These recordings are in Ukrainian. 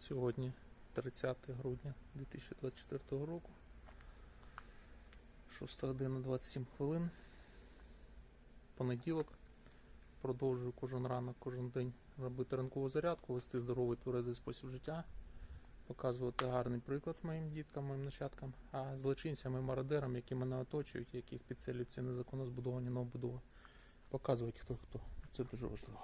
Сьогодні 30 грудня 2024 року. 6 година 27 хвилин. Понеділок. Продовжую кожен ранок, кожен день робити ранкову зарядку, вести здоровий тверезий спосіб життя, показувати гарний приклад моїм діткам, моїм нащадкам, а злочинцям і мародерам, які мене оточують, яких підселюють незаконно збудовані новобудови, показувати хто хто. Це дуже важливо.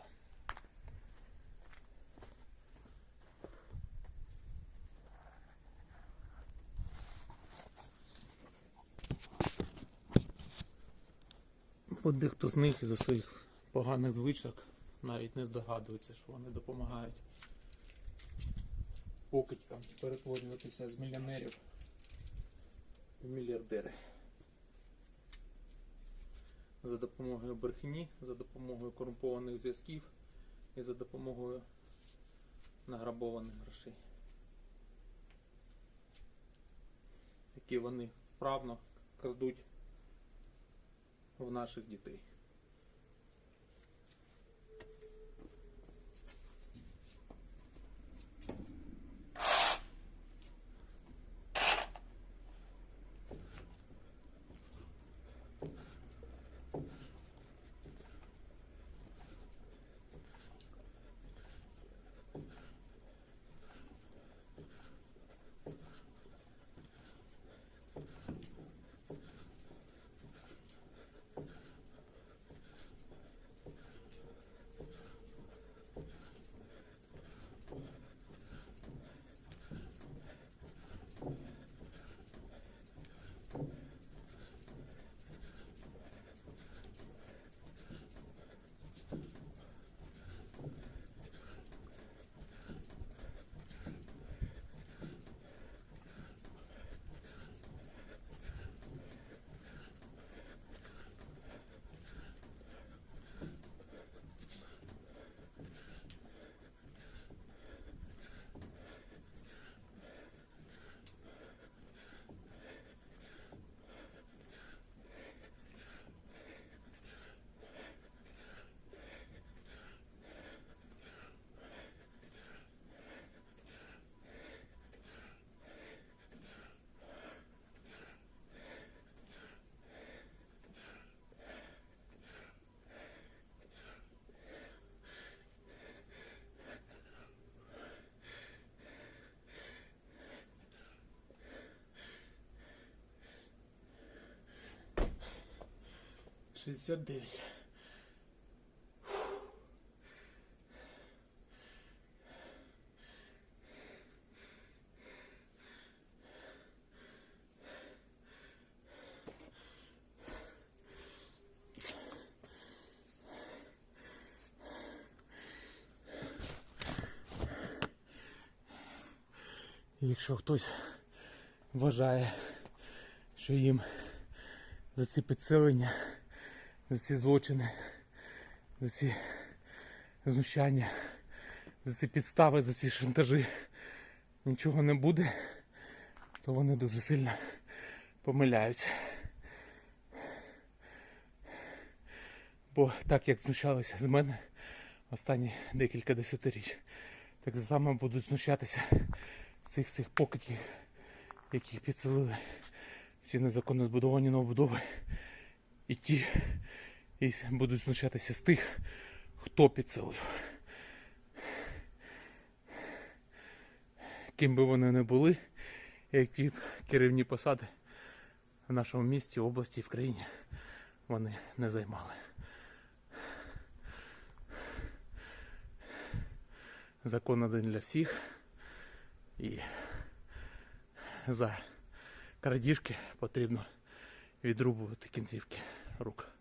Бо дехто з них із-за своїх поганих звичок навіть не здогадується, що вони допомагають покидькам перетворюватися з мільйонерів в мільярдери. За допомогою брехні, за допомогою корумпованих зв'язків і за допомогою награбованих грошей, які вони вправно крадуть в наших дітей. Шістдесят дев'ять. Якщо хтось вважає, що їм за ці за ці злочини, за ці знущання, за ці підстави, за ці шантажі нічого не буде, то вони дуже сильно помиляються. Бо так як знущалися з мене останні декілька десятиріч, так само будуть знущатися цих всіх покидьків, яких підселили ці незаконно збудовані новобудови. І ті і будуть знущатися з тих, хто підселив. Ким би вони не були, які б керівні посади в нашому місті, області, в країні вони не займали. Закон один для всіх. І за крадіжки потрібно відрубувати кінцівки рук.